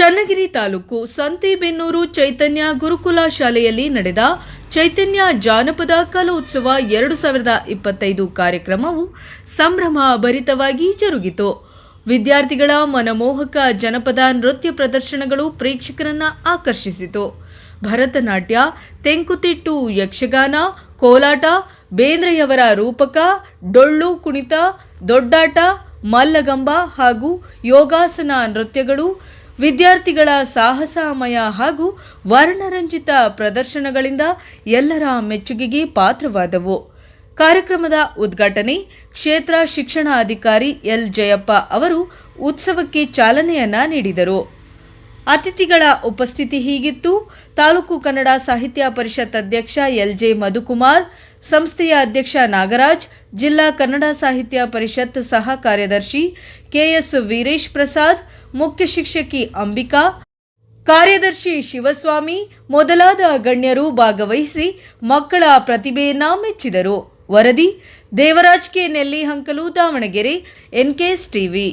ಚನ್ನಗಿರಿ ತಾಲೂಕು ಸಂತೆಬೆನ್ನೂರು ಚೈತನ್ಯ ಗುರುಕುಲ ಶಾಲೆಯಲ್ಲಿ ನಡೆದ ಚೈತನ್ಯ ಜಾನಪದ ಕಲೋತ್ಸವ ಎರಡು ಸಾವಿರದ ಇಪ್ಪತ್ತೈದು ಕಾರ್ಯಕ್ರಮವು ಸಂಭ್ರಮ ಭರಿತವಾಗಿ ಜರುಗಿತು. ವಿದ್ಯಾರ್ಥಿಗಳ ಮನಮೋಹಕ ಜನಪದ ನೃತ್ಯ ಪ್ರದರ್ಶನಗಳು ಪ್ರೇಕ್ಷಕರನ್ನ ಆಕರ್ಷಿಸಿತು. ಭರತನಾಟ್ಯ, ತೆಂಕುತಿಟ್ಟು ಯಕ್ಷಗಾನ, ಕೋಲಾಟ, ಬೇಂದ್ರೆಯವರ ರೂಪಕ, ಡೊಳ್ಳು ಕುಣಿತ, ದೊಡ್ಡಾಟ, ಮಲ್ಲಗಂಬ ಹಾಗೂ ಯೋಗಾಸನ ನೃತ್ಯಗಳು ವಿದ್ಯಾರ್ಥಿಗಳ ಸಾಹಸಮಯ ಹಾಗೂ ವರ್ಣರಂಜಿತ ಪ್ರದರ್ಶನಗಳಿಂದ ಎಲ್ಲರ ಮೆಚ್ಚುಗೆಗೆ ಪಾತ್ರವಾದವು. ಕಾರ್ಯಕ್ರಮದ ಉದ್ಘಾಟನೆ ಕ್ಷೇತ್ರ ಶಿಕ್ಷಣಾಧಿಕಾರಿ ಎಲ್. ಜಯಪ್ಪ ಅವರು ಉತ್ಸವಕ್ಕೆ ಚಾಲನೆಯನ್ನ ನೀಡಿದರು. ಅತಿಥಿಗಳ ಉಪಸ್ಥಿತಿ ಹೀಗಿತ್ತು. ತಾಲೂಕು ಕನ್ನಡ ಸಾಹಿತ್ಯ ಪರಿಷತ್ ಅಧ್ಯಕ್ಷ ಎಲ್. ಜೆ. ಮಧುಕುಮಾರ್ ಸಂಸ್ಥೆಯ ಅಧ್ಯಕ್ಷ ನಾಗರಾಜ್, ಜಿಲ್ಲಾ ಕನ್ನಡ ಸಾಹಿತ್ಯ ಪರಿಷತ್ ಸಹ ಕಾರ್ಯದರ್ಶಿ ಕೆಎಸ್ ವೀರೇಶ್ ಪ್ರಸಾದ್, ಮುಖ್ಯ ಶಿಕ್ಷಕಿ ಅಂಬಿಕಾ, ಕಾರ್ಯದರ್ಶಿ ಶಿವಸ್ವಾಮಿ, ಮೊದಲಾದ ಗಣ್ಯರು ಭಾಗವಹಿಸಿ ಮಕ್ಕಳ ಪ್ರತಿಭೆಯನ್ನ ಮೆಚ್ಚಿದರು ವರದಿ, Devaraj K. ನೆಲ್ಲಿ ಹಂಕಲು Davanagere, NKS TV.